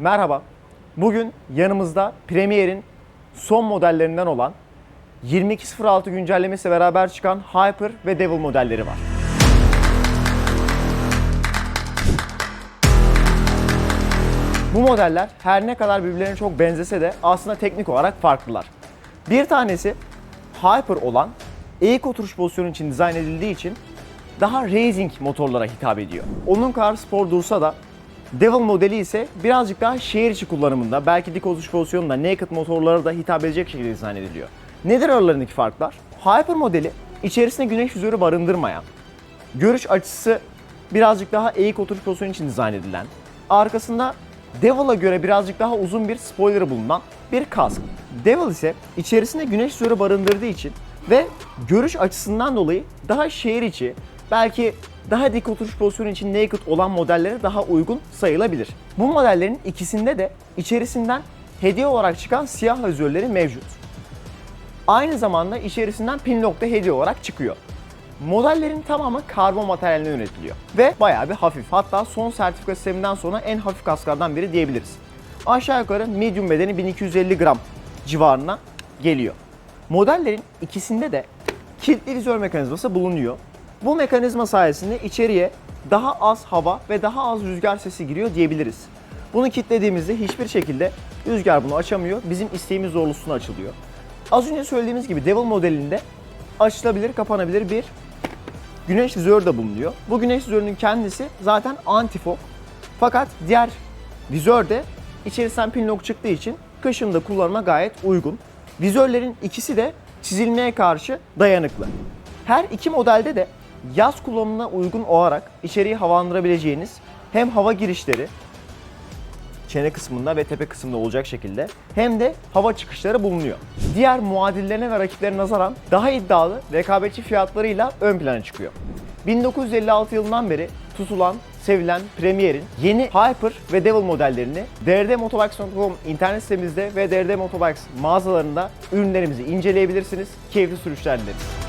Merhaba. Bugün yanımızda Premier'in son modellerinden olan 2206 güncellemesiyle beraber çıkan Hyper ve Devil modelleri var. Bu modeller her ne kadar birbirlerine çok benzese de aslında teknik olarak farklılar. Bir tanesi Hyper olan eğik oturuş pozisyonu için dizayn edildiği için daha racing motorlara hitap ediyor. Onun kadar spor dursa da Devil modeli ise birazcık daha şehir içi kullanımında, belki dik oturuş pozisyonunda naked motorlara da hitap edecek şekilde dizayn ediliyor. Nedir aralarındaki farklar? Hyper modeli içerisinde güneş vizörü barındırmayan, görüş açısı birazcık daha eğik oturuş pozisyonu için dizayn edilen, arkasında Devil'a göre birazcık daha uzun bir spoiler bulunan bir kask. Devil ise içerisinde güneş vizörü barındırdığı için ve görüş açısından dolayı daha şehir içi, belki daha dik oturuş pozisyonu için naked olan modellere daha uygun sayılabilir. Bu modellerin ikisinde de içerisinden hediye olarak çıkan siyah vizörleri mevcut. Aynı zamanda içerisinden pinlock da hediye olarak çıkıyor. Modellerin tamamı karbon materyalinden üretiliyor ve bayağı bir hafif. Hatta son sertifika sisteminden sonra en hafif kasklardan biri diyebiliriz. Aşağı yukarı medium bedeni 1250 gram civarına geliyor. Modellerin ikisinde de kilitli vizör mekanizması bulunuyor. Bu mekanizma sayesinde içeriye daha az hava ve daha az rüzgar sesi giriyor diyebiliriz. Bunu kilitlediğimizde hiçbir şekilde rüzgar bunu açamıyor. Bizim isteğimiz doğrultusunda açılıyor. Az önce söylediğimiz gibi Devil modelinde açılabilir, kapanabilir bir güneş vizörü de bulunuyor. Bu güneş vizörünün kendisi zaten antifog. Fakat diğer vizör de içerisinden pinlock çıktığı için kışın kullanıma gayet uygun. Vizörlerin ikisi de çizilmeye karşı dayanıklı. Her iki modelde de yaz kullanımına uygun olarak içeriği havalandırabileceğiniz hem hava girişleri çene kısmında ve tepe kısmında olacak şekilde hem de hava çıkışları bulunuyor. Diğer muadillerine ve rakiplerine nazaran daha iddialı rekabetçi fiyatlarıyla ön plana çıkıyor. 1956 yılından beri tutulan, sevilen Premier'in yeni Hyper ve Devil modellerini drdmotorbikes.com internet sitemizde ve DRD Motorbikes mağazalarında ürünlerimizi inceleyebilirsiniz. Keyifli sürüşler dileriz.